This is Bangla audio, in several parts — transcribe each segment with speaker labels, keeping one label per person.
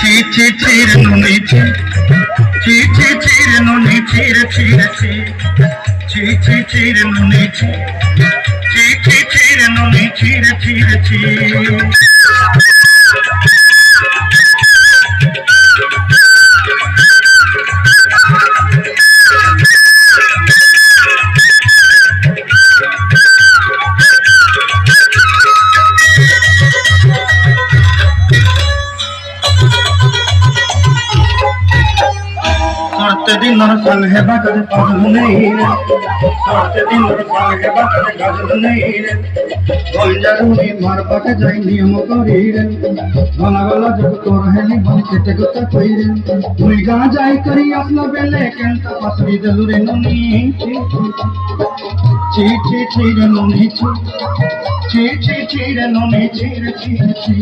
Speaker 1: চি চি চির নুনি চি চি চি চির নুনি চির চির চি চি চি চির সরতে দিনর সঙ্গ হেবা করে পাগল নেই রে। সরতে দিনর সঙ্গ হেবা করে গাজল নেই রে। গঞ্জারুনি মার পাকে যাই নিয়ম করি রে। গলা গলা তোর হেলি, বন কেটে গোতা কই রে। তুই গা যাই করি আসলা বেলে, কেন্ত পাসরি দেলু রে নুনি। চি চি চি রে নুনি চি চি চি রে নুনি চি রে চি চি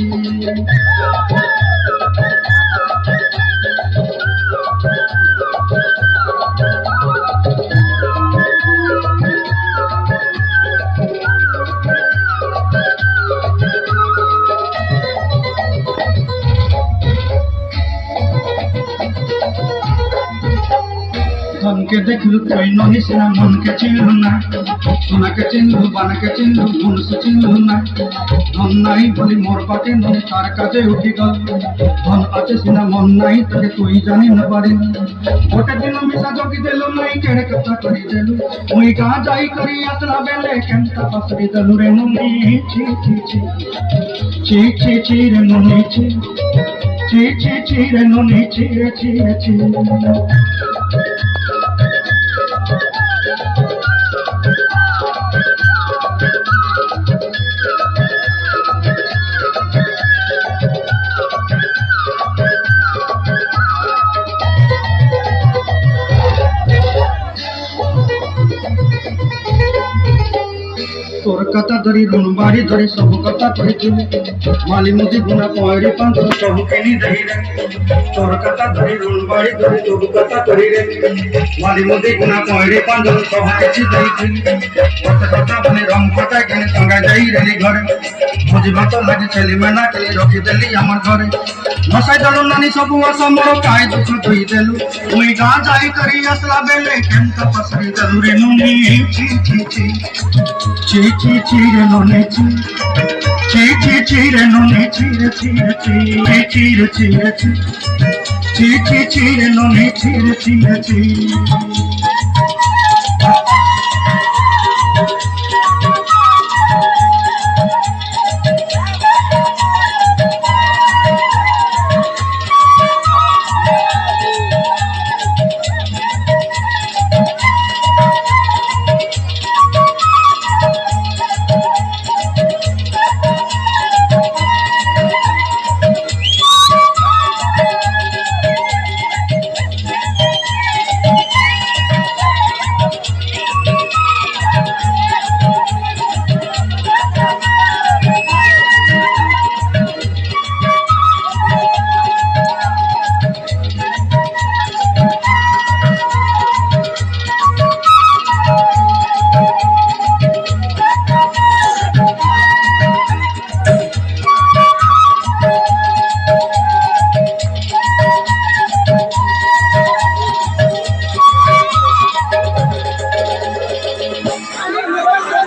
Speaker 1: ধনকে দেখলু তুই নহিস না মনকে চিনলু না। সোনাকে চিনলু বানাকে চিনলু, মনুষ্য চিনলু না। ধন নাই বলি মোর পাকে নয় তার কাছে উঠি গল। ধন আছে সিনা, মন নাই তোকে তুই জানি না পারি। গোটে দিন মিশা জগি দেলু নাই, কেড়ে কথা করি দেলু। মুই গা যাই করি আসলা বেলে, কেমতা পাসরি দেলু রে নুনি। ছি ছি ছি। ছি ছি ছি রে নুনি, ছি। ছি ছি ছি রে রে ছি রে ছি। तोर कथा धरी धुन बारी धरी सब कथा धरी तुम माली मुदी गुना कुमारी पंथ सब केनी धरी रे तोर कथा धरी धुन बारी धरी सब कथा धरी रे माली मुदी गुना कुमारी पंथ सब केची धरी तुम वत कथा बने रंग कथा केने संगा जाई रे घर मुझे बात लगी चली मैं ना के रखी देली हमर घर मसाई दलो नानी सब वास मोर काय दुख धोई देलु मुई गा जाई करी असला बेले केन तपसरी दलु रे नुनी छी छी छी নুনি চি চি চি চি রে নুনি চি রে চি রে চি চি রে চি রে চি চি চি চি রে নুনি চি রে চি রে চি